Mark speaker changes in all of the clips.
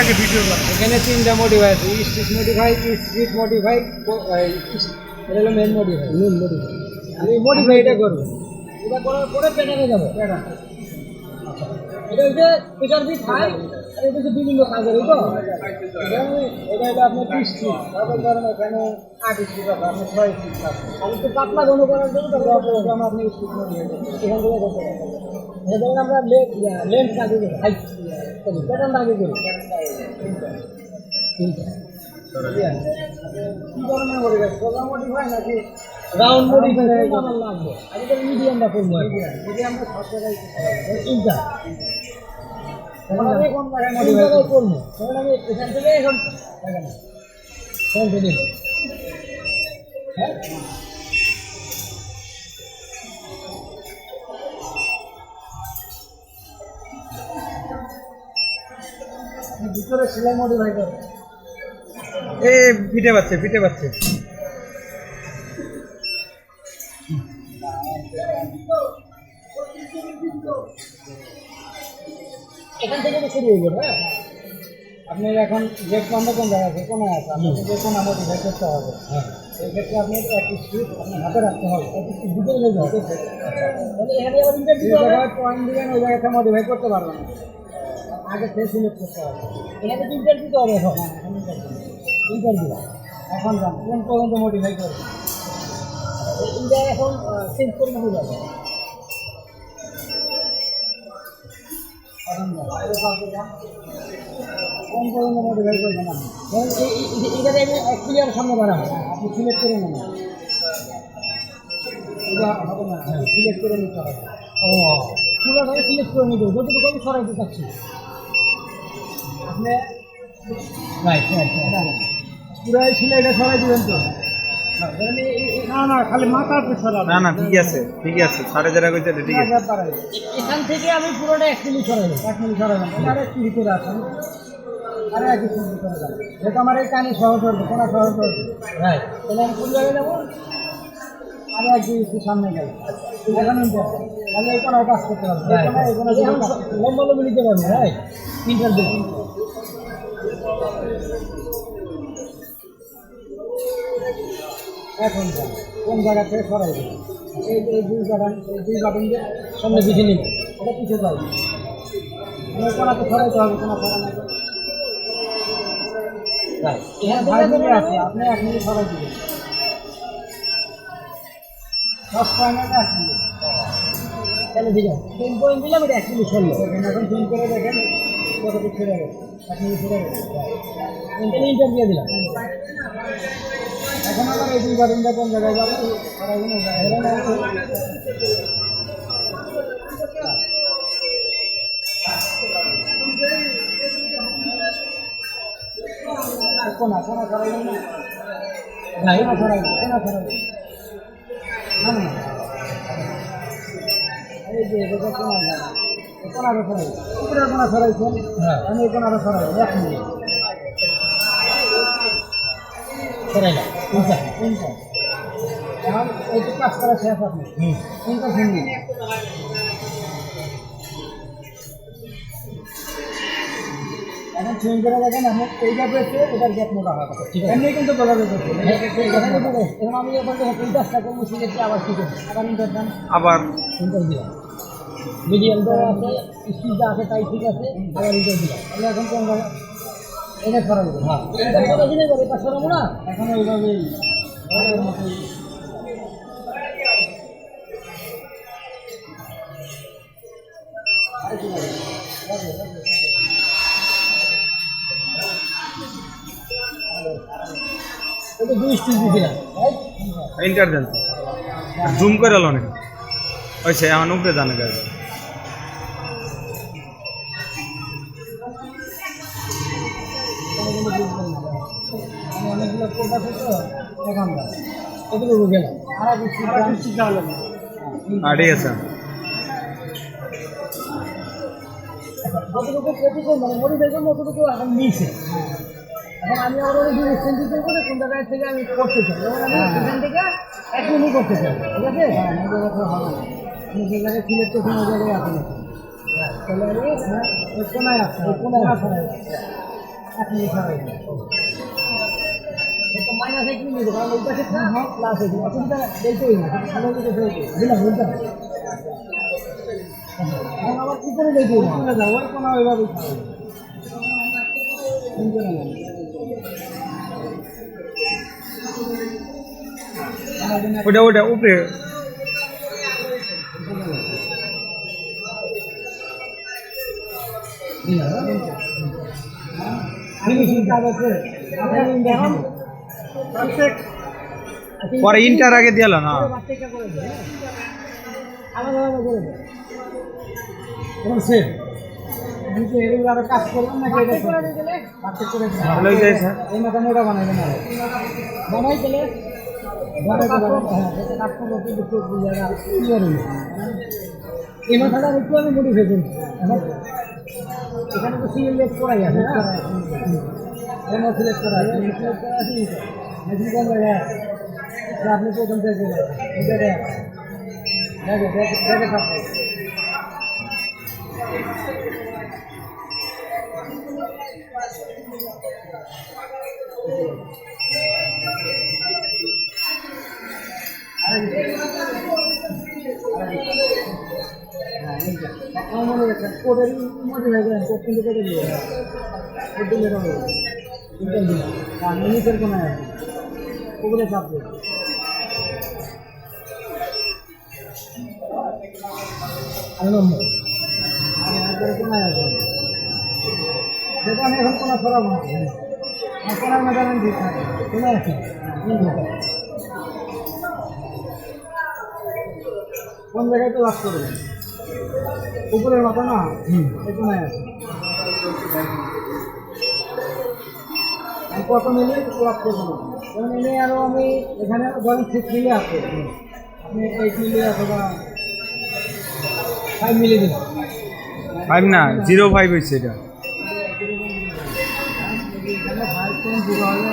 Speaker 1: আগে ভিডিও
Speaker 2: এখানে তিনটা মডিফাই আছে স্টিচ মডিফাই স্ট্রিট মডিফাই এটা হলো মেন মডিফাই মেন মডিফাই আমি মডিফাই এটা করব। এটা করার পরে প্যাটার্নে যাব। প্যাটার্ন এটা হচ্ছে প্রেশার বিট হাই আর এটা হচ্ছে বিভিন্ন কাজের এই তো এটা আপনার বিশ ফিট তারপর ধরেন এখানে আট ফিট আছে আপনার ছয় ফিট আমি একটু পাতলা ঘন করার জন্য তারপর আপনি স্টিচ মডিফাই এখান থেকে করতে পারবেন আমরা হাইট প্যাটার্ন আগে করি। কি ধরনের মডিফাই প্রোগ্রাম মডিফাই নাকি? রাউন্ড মডিফাই আমার লাগবে। আমি তো মিডিয়ামটা করব মিডিয়ামটা সব জায়গায় তিনটা কোন জায়গায় মডিফাই করব? তখন আমি এখান থেকে এখন দেখেন কোন হ্যাঁ? ভিতরে সেলাই মডিফাই করে
Speaker 1: এ পিঠে পাচ্ছে পিঠে পাচ্ছে।
Speaker 2: এখান থেকে তো শুরু হয়ে যাবে হ্যাঁ? আপনার এখন গেট বন্ধ কোন জায়গা আছে? কোনো আছে? আপনাকে যে কোনো আমার ডিভাইড করতে হবে। হ্যাঁ। এই ক্ষেত্রে আপনি এক স্ট্রিপ আপনার হাতে রাখতে হবে। এক স্ট্রিপ ভিতরে নিয়ে যাবে তাহলে এখানে আবার ইন্টারভিউ পয়েন্ট দিবেন ওই জায়গাটা মডিফাই করতে পারবেন। না আগে থেকে সিলেক্ট করতে হবে এখানে তো ইন্টারভিউ এখন। ইন্টারভিউ এখন যান, কোন পর্যন্ত মডিফাই করবেন এইটা এখন চেঞ্জ করে যাবে কোন আমি এক ক্লিয়ার সামনে বাড়াবো আপনি করে যতটুকু আমি চাচ্ছি। আপনি? রাইট রাইট পুরো সিলাইটা সরাই দিবেন তো? না,
Speaker 1: খালি মাথাতে সরাবে না না ঠিক আছে ঠিক আছে সাড়ে যারা কইছে এটা ঠিক আছে।
Speaker 2: এখান থেকে আমি পুরোটা এক মিনিট সরাইব এক সরাইব আর আসেন। আরে এক মিনিট ভিতরে যান। যেহেতু আমার এই কানে সহজ হবে কোনা সহজ হবে রাইট তাহলে আমি কোন জায়গায় যাব আরে এক একটু সামনে গেল। এখন তাহলে এই কোনাও কাজ করতে পারব লম্বা লম্বি নিতে পারব ইন্টার দেবো এখন যান কোন জায়গা থেকে সরাই দেবো? এই এই দুই বাটন এই দুই বাটন দিয়ে সামনে পিছিয়ে নিব। ওটা পিছিয়ে যাবে কোনাতে সরাইতে হবে কোনা সরানো এখানে থেকে আছে আপনি এক মিনিট সরাই দিবেন। দশ পয়েন্ট এক মিনিট। তাহলে ঠিক আছে। তিন পয়েন্ট দিলাম এটা এক মিনিট সরলো এখন তিন করে দেখেন কতটুকু ছেড়ে গেছে। এক মিনিট ছেড়ে গেছে। ইন্টারভিউ দিলাম। এখন আবার এই বাটনটা কোন জায়গায় যাব? ওই জায়গায় কোনা কোনা সরাইবেন না কোনা সরাইবেন কোনা সরাইবেন না না এই যে এটা কোনা জায়গা কোনাটা সরাইবেন উপরের কোনা সরাইছেন আমি কোনাটা সরাইবেন এক মিনিট। সরাইলাম। তিনটা তিনটা এখন এইটু কাজ করা শেষ আপনি তিনটা শুনবেন এখন চেঞ্জ করে দেখেন আপনি এইটা পেয়েছে এটার গ্যাপ মোটা ঠিক আছে। এমনি কিন্তু বলা যাবে। এখন আমি এবার যখন পঞ্চাশটা করব সেক্ষেত্রে আবার কি করব? আবার ইন্টার দাম
Speaker 1: আবার।
Speaker 2: ইন্টার দিলাম। মিডিয়াম আছে স্টিলটা আছে তাই ঠিক আছে আবার ইন্টার দিলাম। এখন কোন এটা সরাবো হ্যাঁ। এটা সরাবো না? এখন ওইভাবেই
Speaker 1: জুম করে লো নাকি ওই সে আমার উপরে জানে গাড়ি।
Speaker 2: আমি অনেকগুলো কোপ আছে তো এগুলো গেলাম আর বৃষ্টি গেলাম
Speaker 1: ঠিক আছে।
Speaker 2: যতটুকু কপি মানে আমি আবার করে কোন জায়গায় থেকে আমি করতে চাই সেখান থেকে করতে চাই ঠিক আছে হবে আমি যে জায়গায় সিলেক্ট করছি কোনায় ওই কোনায় আসে না এক মিনিট হবে মাইনাস এক মিনিট কারণ ওই পাশে প্লাস হয়েছে অসুবিধা বলতেই না ভালো করে হয়েছে বুঝলাম বুঝলাম এখন আবার কি করে দেখি না যাব ওইভাবে
Speaker 1: ওটা ওটা, উপরে।
Speaker 2: এখন
Speaker 1: পরে ইন্টার আগে দিয়ে না
Speaker 2: কাজ করলাম না? এই মাথা মোটা বানাই বানাই হইল এই মাথাটা একটু আমি ফেলছি এখানে তো সিলেক্ট করাই আছে না এমন সিলেক্ট করা আছে সিলেক্ট করা আছে কোন জায়গায় আপনি প্রথম থেকে এটা দেখ দেখে দেখে দেখে থাকবে আমার উপরে চাপবে সেটা আমি এখন কোনা সরাবো না আর কোনার মেজারমেন্ট ঠিক আছে তিন মিটার কোন জায়গায় তো লাভ করবে উপরের মাথা না? আমি কত মিলে? লাভ করব না কারণ এনে আরও আমি এখানে ধরেন সিক্স মিলে আছে। আপনি এইট মিলে অথবা ফাইভ মিলে দিন।
Speaker 1: ফাইভ না জিরো ফাইভ হয়েছে এটা।
Speaker 2: ফাইভ পয়েন্ট জিরো হলে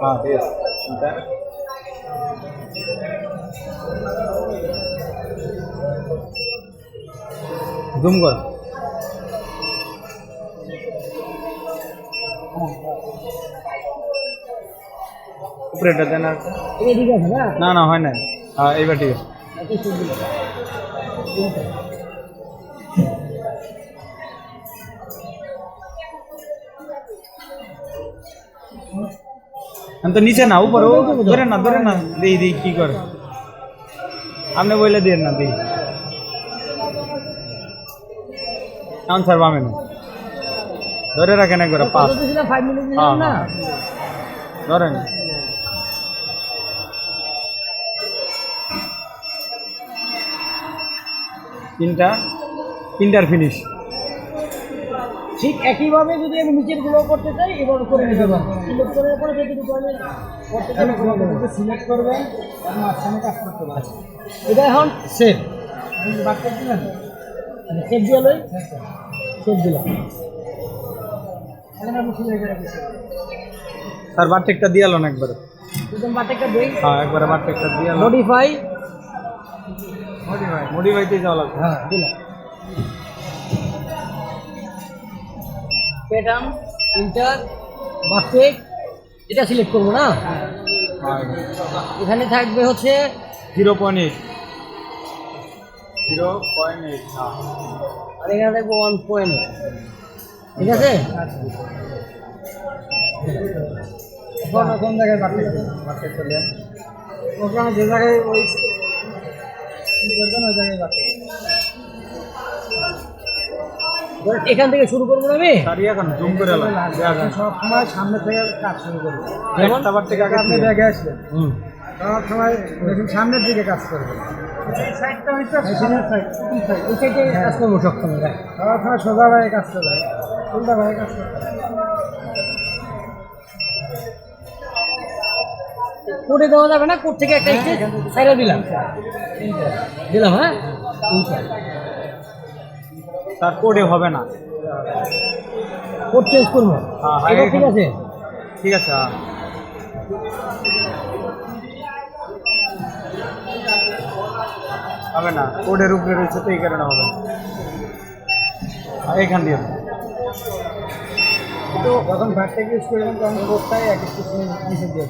Speaker 2: হ্যাঁ ঠিক
Speaker 1: আছে জুম কর উপরেটা দেন আর
Speaker 2: এটা ঠিক আছে না
Speaker 1: না না হয় না হ্যাঁ এইবার ঠিক আছে তো নিচে না উপরে। ধরে না ধরে না দিই দিই কি করে? আপনি বলে দিয়ে না দিই। এখন স্যার বামে না। ধরে রাখেন একবার পাঁচ হ্যাঁ,
Speaker 2: না?
Speaker 1: হ্যাঁ। ধরেন। তিনটা তিনটার ফিনিশ
Speaker 2: ঠিক একইভাবে যদি আমি নিচেরগুলো করতে চাই এবার করে নিতে পারব। সিলেক্ট করবেন মাঝখানে কাজ করতে পারবেন এটা এখন সেভ দিলেন সেভ দিয়ে লই সেভ দিলাম
Speaker 1: স্যার বারটেকটা দিয়ে আলো না একবারে?
Speaker 2: দেই
Speaker 1: হ্যাঁ একবারে বারটেকটা দিয়ে আলো।
Speaker 2: মডিফাই
Speaker 1: মডিফাই মডিফাইতে যাওয়া লাগবে।
Speaker 2: হ্যাঁ দিলাম। প্যাটার্ন ইন্টার বাস্কেট এটা সিলেক্ট করব না? এখানে থাকবে হচ্ছে
Speaker 1: zero point eight zero point eight হ্যাঁ।
Speaker 2: আর এখানে থাকবে ওয়ান পয়েন্ট ঠিক আছে? এখন কোন জায়গায় বাস্কেট বাস্কেট চলে। ওখানে যে জায়গায় ওই জায়গায় বাস্কেট এখান থেকে শুরু করব না আমি?
Speaker 1: সারি এখন জুম করে আলো
Speaker 2: সামনে থেকে কাজ শুরু করব।
Speaker 1: বার থেকে আগে
Speaker 2: আপনি। ব্যাগে সব সময় সামনের দিকে কাজ করবে।
Speaker 1: সাইডটা হচ্ছে
Speaker 2: মেশিনের সাইড এই সাইডে কাজ করব সবসময় করবে। করবে।
Speaker 3: দেওয়া যাবে না কোট থেকে একটা সাইডে দিলাম। দিলাম হ্যাঁ?
Speaker 1: তার কোডে হবে না।
Speaker 3: কোট চেঞ্জ করব।
Speaker 1: হ্যাঁ, হ্যাঁ,
Speaker 3: ঠিক আছে?
Speaker 1: ঠিক আছে হ্যাঁ। হবে না কোডের উপরে রয়েছে তো এই কারণে হবে না। এখান দিয়ে।
Speaker 2: তো যখন ভাতটাকে ইউজ করবেন তখন কোটটাই এক একটু নিচে দিয়ে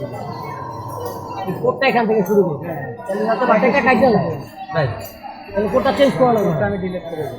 Speaker 3: এই কোটটা এখান থেকে শুরু করব তাহলে বাটাটা কাজে লাগে তাহলে কোটটা চেঞ্জ করা লাগবে।
Speaker 2: আমি ডিলিট করে দেবো।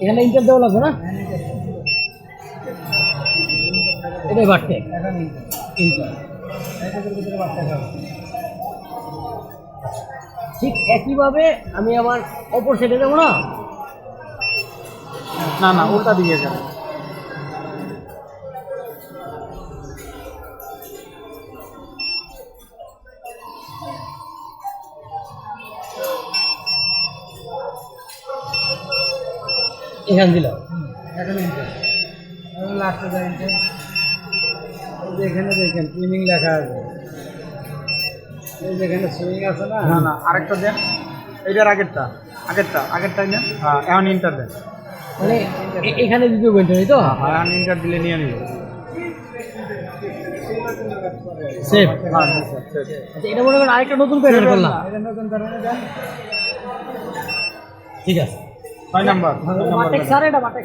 Speaker 2: এখন
Speaker 3: ইন্টার দেওয়া লাগবে না? এটাই বাড়তে ঠিক একইভাবে আমি আমার অপর সাইডে দেবো না?
Speaker 1: না না, উল্টা দিয়ে যাবে।
Speaker 3: এখানে দিলাম
Speaker 2: এখন লাস্টে এখানে দেখেন টুইনিং লেখা আছে এই যে এখানে সুইং আছে না
Speaker 1: না না আরেকটা দেন। এইটার আগেরটা আগেরটা আগেরটাই নেন। হ্যাঁ এখন ইন্টার দেন।
Speaker 3: মানে এখানে দ্বিতীয় পয়েন্ট তো?
Speaker 1: হ্যাঁ এখন ইন্টার দিলে নিয়ে নিব।
Speaker 3: সেভ
Speaker 1: হ্যাঁ।
Speaker 3: আচ্ছা এটা মনে করেন আরেকটা নতুন প্যাটার্ন করলাম।
Speaker 2: এটা নতুন দেন
Speaker 3: ঠিক আছে।
Speaker 1: ছয় নাম্বার
Speaker 3: বাটেক। স্যার এটা বাটেক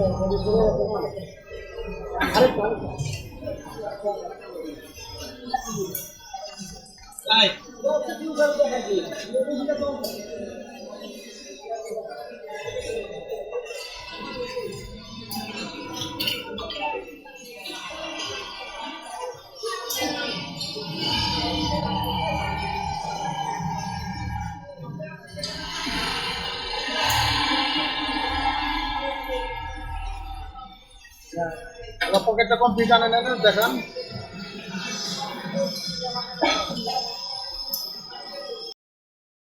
Speaker 1: ¿Qué কমপ্লিট কম্পিউটার এনে দেখান।